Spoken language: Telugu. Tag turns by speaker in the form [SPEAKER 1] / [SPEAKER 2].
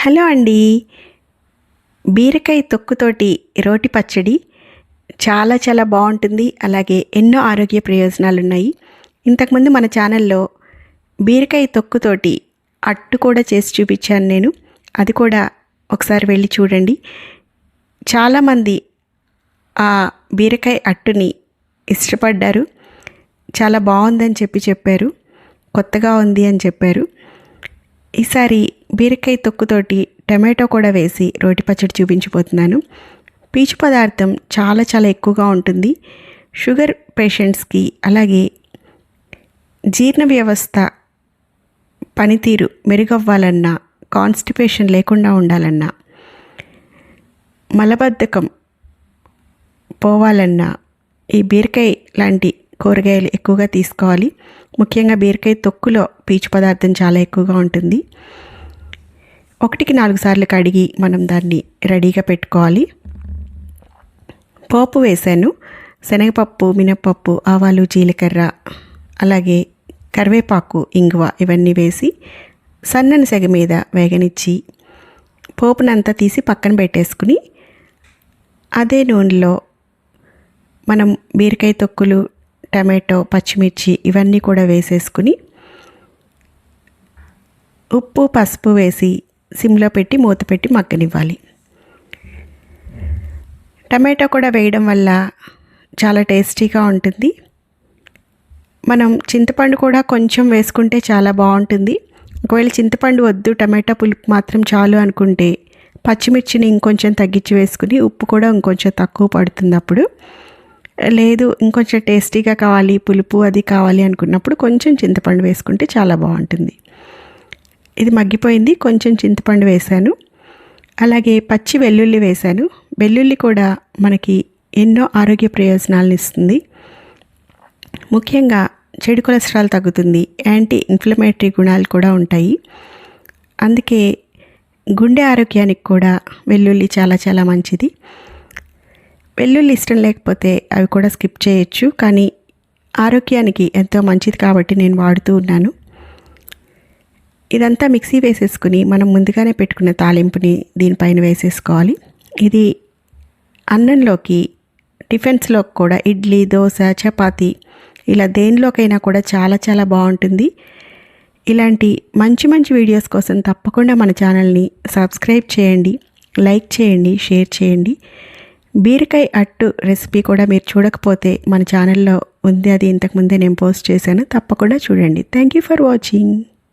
[SPEAKER 1] హలో అండి. బీరకాయ తొక్కుతోటి రోటి పచ్చడి చాలా చాలా బాగుంటుంది. అలాగే ఎన్నో ఆరోగ్య ప్రయోజనాలు ఉన్నాయి ఇంతకుముందు మన ఛానల్లో బీరకాయ తొక్కుతోటి అట్టు కూడా చేసి చూపించాను నేను. అది కూడా ఒకసారి వెళ్ళి చూడండి. చాలామంది ఆ బీరకాయ అట్టుని ఇష్టపడ్డారు. చాలా బాగుందని చెప్పి చెప్పారు. కొత్తగా ఉంది అని చెప్పారు. ఈసారి బీరకాయ తొక్కుతోటి టమాటో కూడా వేసి రోటి పచ్చడి చూపించిపోతున్నాను. పీచు పదార్థం చాలా చాలా ఎక్కువగా ఉంటుంది. షుగర్ పేషెంట్స్కి అలాగే జీర్ణ వ్యవస్థ పనితీరు మెరుగవ్వాలన్నా కాన్స్టిపేషన్ లేకుండా ఉండాలన్నా మలబద్ధకం పోవాలన్నా ఈ బీరకాయ లాంటి కూరగాయలు ఎక్కువగా తీసుకోవాలి. ముఖ్యంగా బీరకాయ తొక్కులో పీచు పదార్థం చాలా ఎక్కువగా ఉంటుంది. ఒకటికి నాలుగు సార్లు కడిగి మనం దాన్ని రెడీగా పెట్టుకోవాలి. పోపు వేసాను. శనగపప్పు మినప్పప్పు ఆవాలు జీలకర్ర అలాగే కరివేపాకు ఇంగువ ఇవన్నీ వేసి సన్నని సెగ మీద వేగనిచ్చి పోపునంతా తీసి పక్కన పెట్టేసుకుని అదే నూనెలో మనం బీరకాయ తొక్కులు టమాటో పచ్చిమిర్చి ఇవన్నీ కూడా వేసేసుకుని ఉప్పు పసుపు వేసి సిమ్లో పెట్టి మూత పెట్టి మగ్గనివ్వాలి. టమాటో కూడా వేయడం వల్ల చాలా టేస్టీగా ఉంటుంది. మనం చింతపండు కూడా కొంచెం వేసుకుంటే చాలా బాగుంటుంది. ఒకవేళ చింతపండు వద్దు టమాటా పులుపు మాత్రం చాలు అనుకుంటే పచ్చిమిర్చిని ఇంకొంచెం తగ్గించి వేసుకుని ఉప్పు కూడా ఇంకొంచెం తక్కువ పడుతుంది అప్పుడు. లేదు ఇంకొంచెం టేస్టీగా కావాలి పులుపు అది కావాలి అనుకున్నప్పుడు కొంచెం చింతపండు వేసుకుంటే చాలా బాగుంటుంది. ఇది మగ్గిపోయింది. కొంచెం చింతపండు వేశాను. అలాగే పచ్చి వెల్లుల్లి వేశాను. వెల్లుల్లి కూడా మనకి ఎన్నో ఆరోగ్య ప్రయోజనాలను ఇస్తుంది. ముఖ్యంగా చెడు కొలెస్ట్రాల్ తగ్గుతుంది. యాంటీ ఇన్ఫ్లమేటరీ గుణాలు కూడా ఉంటాయి. అందుకే గుండె ఆరోగ్యానికి కూడా వెల్లుల్లి చాలా చాలా మంచిది. వెల్లుల్లి ఇష్టం లేకపోతే అవి కూడా స్కిప్ చేయొచ్చు. కానీ ఆరోగ్యానికి ఎంతో మంచిది కాబట్టి నేను వాడుతూ ఉన్నాను. ఇదంతా మిక్సీ వేసేసుకుని మనం ముందుగానే పెట్టుకున్న తాలింపుని దీనిపైన వేసేసుకోవాలి. ఇది అన్నంలోకి టిఫిన్స్లోకి కూడా ఇడ్లీ దోశ చపాతి ఇలా దేనిలోకైనా కూడా చాలా చాలా బాగుంటుంది. ఇలాంటి మంచి మంచి వీడియోస్ కోసం తప్పకుండా మన ఛానల్ని సబ్స్క్రైబ్ చేయండి లైక్ చేయండి షేర్ చేయండి. బీరకాయ అట్టు రెసిపీ కూడా మీరు చూడకపోతే మన ఛానల్లో ఉంది. అది ఇంతకుముందే నేను పోస్ట్ చేశాను. తప్పకుండా చూడండి. Thank you for watching.